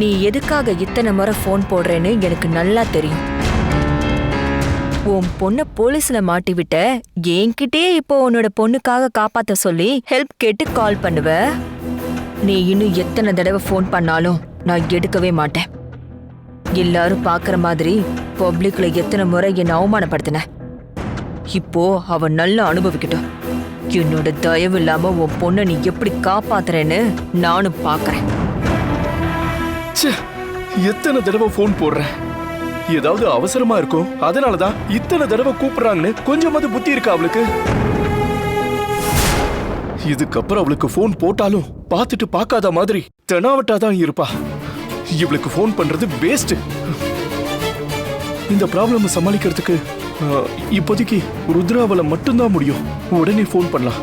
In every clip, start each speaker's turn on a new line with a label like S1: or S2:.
S1: நீ எதுக்காக இத்தனை முறை ஃபோன் போடுறேன்னு எனக்கு நல்லா தெரியும். உன் பொண்ண போலீஸ்ல மாட்டி விட்ட என்கிட்டயே இப்போ உன்னோட பொண்ணுக்காக காப்பாத்த சொல்லி ஹெல்ப் கேட்டு கால் பண்ணுவ? நீ இன்னும் எத்தனை தடவை ஃபோன் பண்ணாலும் நான் எடுக்கவே மாட்டேன். எல்லாரும் பாக்குற மாதிரி பப்ளிக்ல எத்தனை முறை என்னை அவமானப்படுத்தின. இப்போ அவன் நல்லா அனுபவிக்கட்டும். என்னோட தயவு இல்லாம உன் பொண்ணை நீ எப்படி காப்பாத்துறேன்னு நானும் பாக்குறேன்
S2: எத்தனை தடவை ஃபோன் போடுறேன்? ஏதாவது அவசரமா இருக்கும். அதனாலதான் இத்தனை தடவை கூப்பிடுறாங்கன்னு கொஞ்சமாவது புத்தி இருக்கா அவளுக்கு? இதுக்கப்புறம் அவளுக்கு ஃபோன் போட்டாலும் பார்த்துட்டு பார்க்காத மாதிரி தெனாவட்டா தான் இருப்பா. இவளுக்கு ஃபோன் பண்றது வேஸ்ட் இந்த ப்ராப்ளம் சமாளிக்கிறதுக்கு அஹ், இப்போதைக்கு ருத்ராவல மட்டும்தான் முடியும். உடனே ஃபோன் பண்ணலாம்.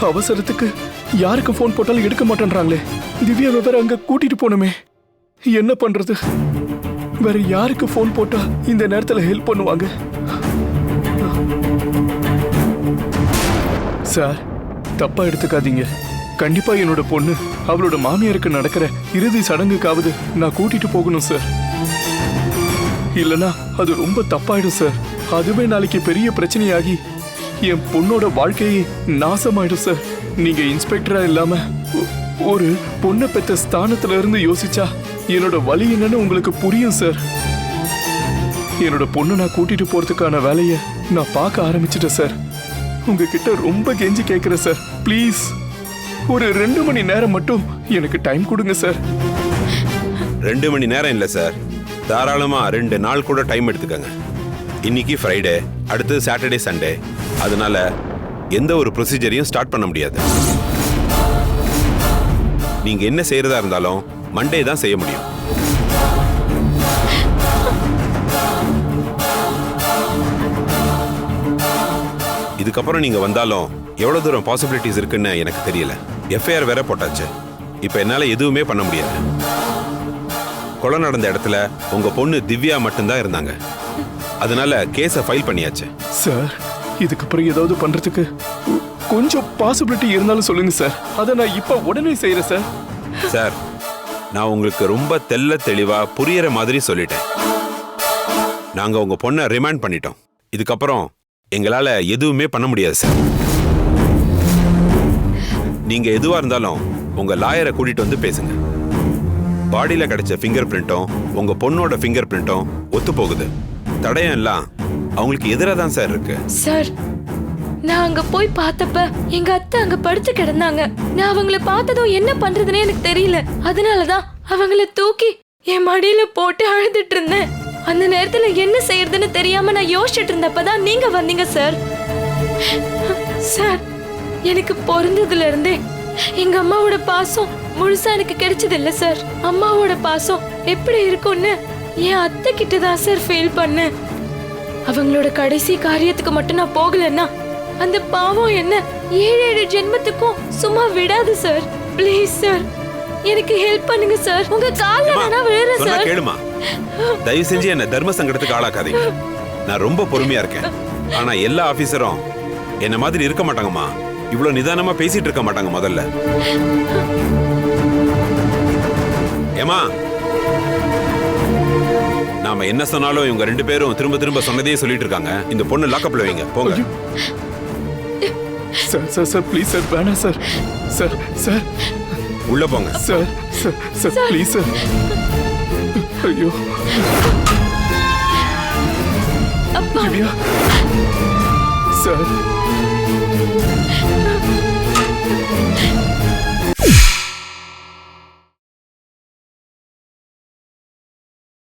S2: அவசரத்துக்கு யாருக்கு ஃபோன் போட்டாலும் எடுக்க மாட்டேன்றாங்களே. திவ்யா வேற அங்க கூட்டிட்டு போகணுமே. என்ன பண்றது? வேற யாருக்கு ஃபோன் போட்டா இந்த நேரத்தில் ஹெல்ப் பண்ணுவாங்க? சார் தப்பா எடுத்துக்காதீங்க. கண்டிப்பா என்னோட பொண்ணு அவளோட மாமியாருக்கு நடக்கிற இறுதி சடங்குக்காவது நான் கூட்டிட்டு போகணும் சார் இல்லனா அது ரொம்ப தப்பாயிடும் சார் அதுவே நாளைக்கு பெரிய பிரச்சனையாகி என் பொண்ணோட வாழ்க்கையே நாசமாயிடும் சார் நீங்க இன்ஸ்பெக்டரா இல்லாம ஒரு பொண்ணை பெற்ற ஸ்தானத்துல இருந்து யோசிச்சா என்னோட வழி என்னன்னு உங்களுக்கு புரியும் சார் என்னோட பொண்ணை நான் கூட்டிட்டு போறதுக்கான வேலையை நான் பார்க்க ஆரம்பிச்சிட்டேன் சார் உங்ககிட்ட ரொம்ப கெஞ்சி கேட்கிறேன் சார் ப்ளீஸ் ஒரு ரெண்டு மணி நேரம் மட்டும் எனக்கு டைம் கொடுங்க சார்
S3: ரெண்டு மணி நேரம் இல்லை சார் தாராளமாக ரெண்டு நாள் கூட டைம் எடுத்துக்கங்க. இன்னைக்கு ஃப்ரைடே அடுத்து சாட்டர்டே சண்டே அதனால எந்த ஒரு ப்ரொசீஜரையும் ஸ்டார்ட் பண்ண முடியாது. நீங்க என்ன செய்யறதா இருந்தாலும் மண்டே தான் செய்ய முடியும். இதுக்கப்புறம் நீங்க வந்தாலும் எவ்வளவு தூரம் பாசிபிலிட்டிஸ் இருக்குன்னு எனக்கு தெரியல. எஃப்ஐஆர் வேற போட்டாச்சு. இப்போ என்னால எதுவுமே பண்ண முடியாது கொலை நடந்த இடத்துல உங்க பொண்ணு திவ்யா மட்டும்தான் இருந்தாங்க. அதனால கேஸை ஃபைல் பண்ணியாச்சு.
S2: சார் இதுக்கப்புறம் ஏதாவது பண்றதுக்கு கொஞ்சம் பாசிபிலிட்டி இருந்தாலும் சொல்லுங்க சார் அதை நான் இப்ப உடனே செய்யறேன் சார்
S3: சார் நான் உங்களுக்கு ரொம்ப தெல்ல தெளிவா புரியற மாதிரி சொல்லிட்டேன். நாங்க உங்க பொண்ணை ரிமாண்ட் பண்ணிட்டோம். இதுக்கப்புறம் எங்களால எதுவுமே பண்ண முடியாது சார் நீங்க எதுவா இருந்தாலும் உங்க லாயரை கூட்டிட்டு வந்து பேசுங்க. பாடியில கிடைச்ச ஃபிங்கர் பிரிண்ட்டும் உங்க பொண்ணோட ஃபிங்கர் பிரிண்ட்டும் ஒத்து போகுது. தடயம் எல்லாம் அவங்களுக்கு எதிராக தான் சார் இருக்கு.
S4: சார் நான் அங்க போய் பார்த்தப்ப எங்க அத்தை அங்க படுத்து கிடந்தாங்க. நான் அவங்கள பார்த்ததும் என்ன பண்றதுனே எனக்கு தெரியல. அதனாலதான் அவங்கள தூக்கி என் மடியில போட்டு அழுதுட்டு இருந்தேன். அந்த நேரத்துல என்ன செய்யறதுன்னு தெரியாம நான் யோசிச்சுட்டு இருந்தப்பதான் நீங்க வந்தீங்க சார். சார் எனக்கு பிறந்ததுல இருந்தே எங்க அம்மாவோட பாசம் முழுசா எனக்கு கிடைச்சது இல்ல சார். அம்மாவோட பாசம் எப்படி இருக்கும்னு என் அத்தை கிட்ட தான் சார் ஃபீல் பண்ணேன். அவங்களோட கடைசி காரியத்துக்கு மட்டும் நான் போகலன்னா அந்த பாவம் என்ன? ஏழு ஏழு ஜென்மத்துக்கும் சும்மா விடாது சார் ப்ளீஸ் சார் எனக்கு ஹெல்ப் பண்ணுங்க சார் உங்க கால்ல நான் விழுறேன் சார்
S3: கேளுமா? தயவு செஞ்சு என்ன தர்ம சங்கடத்துக்கு ஆளாக்காதீங்க. நான் ரொம்ப பொறுமையா இருக்கேன். ஆனா எல்லா ஆபீசரும் என்ன மாதிரி இருக்க மாட்டாங்கம்மா. இவ்வளவு நிதானமா பேசிட்டு இருக்க மாட்டாங்க முதல்ல. ஏமா நாம என்ன சொன்னாலும் இவங்க ரெண்டு பேரும் திரும்ப திரும்ப சொன்னதே சொல்லிட்டு இருக்காங்க இந்த பொண்ணு லாக்கப்ல வைங்க. போங்க.
S2: Sir sir sir please sir வேணாம் சார். Sir sir.
S3: உள்ள போங்க.
S2: Sir sir sir please sir. ஐயோ.
S4: அப்பா.
S2: சார்.